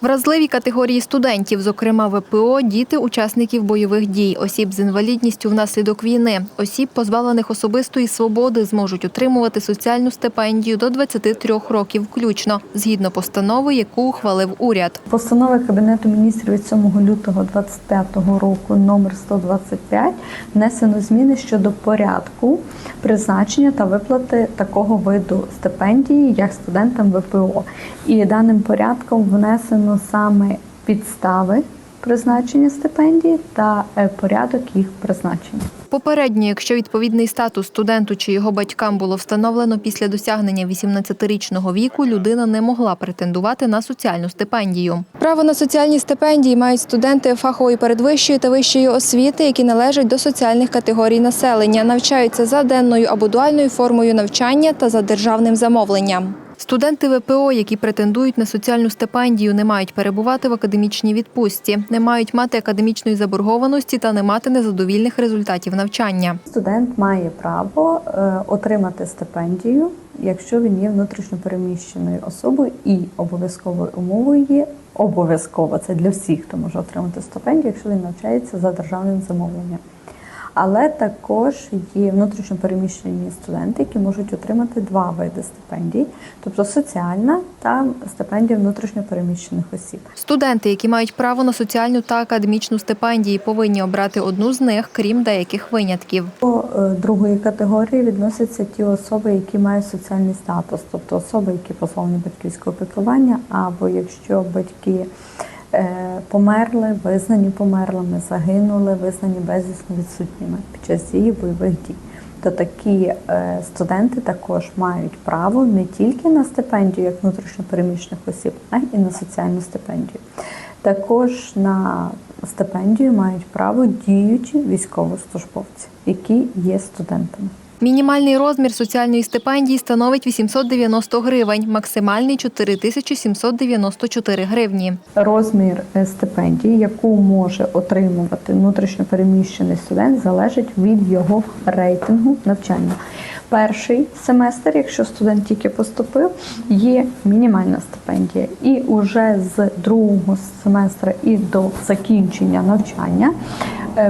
Вразливі категорії студентів, зокрема ВПО, діти учасників бойових дій, осіб з інвалідністю внаслідок війни, осіб, позбавлених особистої свободи, зможуть отримувати соціальну стипендію до 23 років включно, згідно постанови, яку ухвалив уряд. Постанови Кабінету міністрів від 7 лютого 2025 року номер 125 внесено зміни щодо порядку призначення та виплати такого виду стипендії, як студентам ВПО. І даним порядком внесено саме підстави призначення стипендії та е, порядок їх призначення. Попередньо, якщо відповідний статус студенту чи його батькам було встановлено після досягнення 18-річного віку, людина не могла претендувати на соціальну стипендію. Право на соціальні стипендії мають студенти фахової передвищої та вищої освіти, які належать до соціальних категорій населення, навчаються за денною або дуальною формою навчання та за державним замовленням. Студенти ВПО, які претендують на соціальну стипендію, не мають перебувати в академічній відпустці, не мають мати академічної заборгованості та не мати незадовільних результатів навчання. Студент має право е, отримати стипендію, якщо він є внутрішньопереміщеною особою, і обов'язковою умовою є обов'язково це для всіх, хто може отримати стипендію, якщо він навчається за державним замовленням. Але також є внутрішньопереміщені студенти, які можуть отримати два види стипендій, тобто соціальна та стипендія внутрішньопереміщених осіб. Студенти, які мають право на соціальну та академічну стипендії, повинні обрати одну з них, крім деяких винятків. До е, другої категорії відносяться ті особи, які мають соціальний статус, тобто особи, які позбавлені батьківського піклування, або якщо батьки померли, визнані померлими, загинули, визнані безвісно відсутніми під час дії бойових дій. То такі е, студенти також мають право не тільки на стипендію як внутрішньопереміщених осіб, а й на соціальну стипендію. Також на стипендію мають право діючі військовослужбовці, які є студентами. Мінімальний розмір соціальної стипендії становить 890 гривень, максимальний 4794 гривні. Розмір е, стипендії, яку може отримувати внутрішньопереміщений студент, залежить від його рейтингу навчання. Перший семестр, якщо студент тільки поступив, є мінімальна стипендія. І уже з другого семестра і до закінчення навчання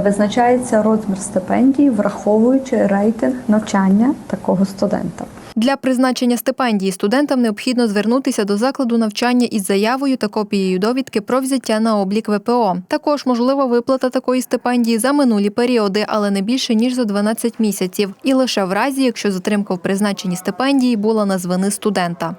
визначається розмір стипендії, враховуючи рейтинг навчання такого студента. Для призначення стипендії студентам необхідно звернутися до закладу навчання із заявою та копією довідки про взяття на облік ВПО. Також можлива виплата такої стипендії за минулі періоди, але не більше ніж за 12 місяців, і лише в разі, якщо затримка в призначенні стипендії була на звини студента.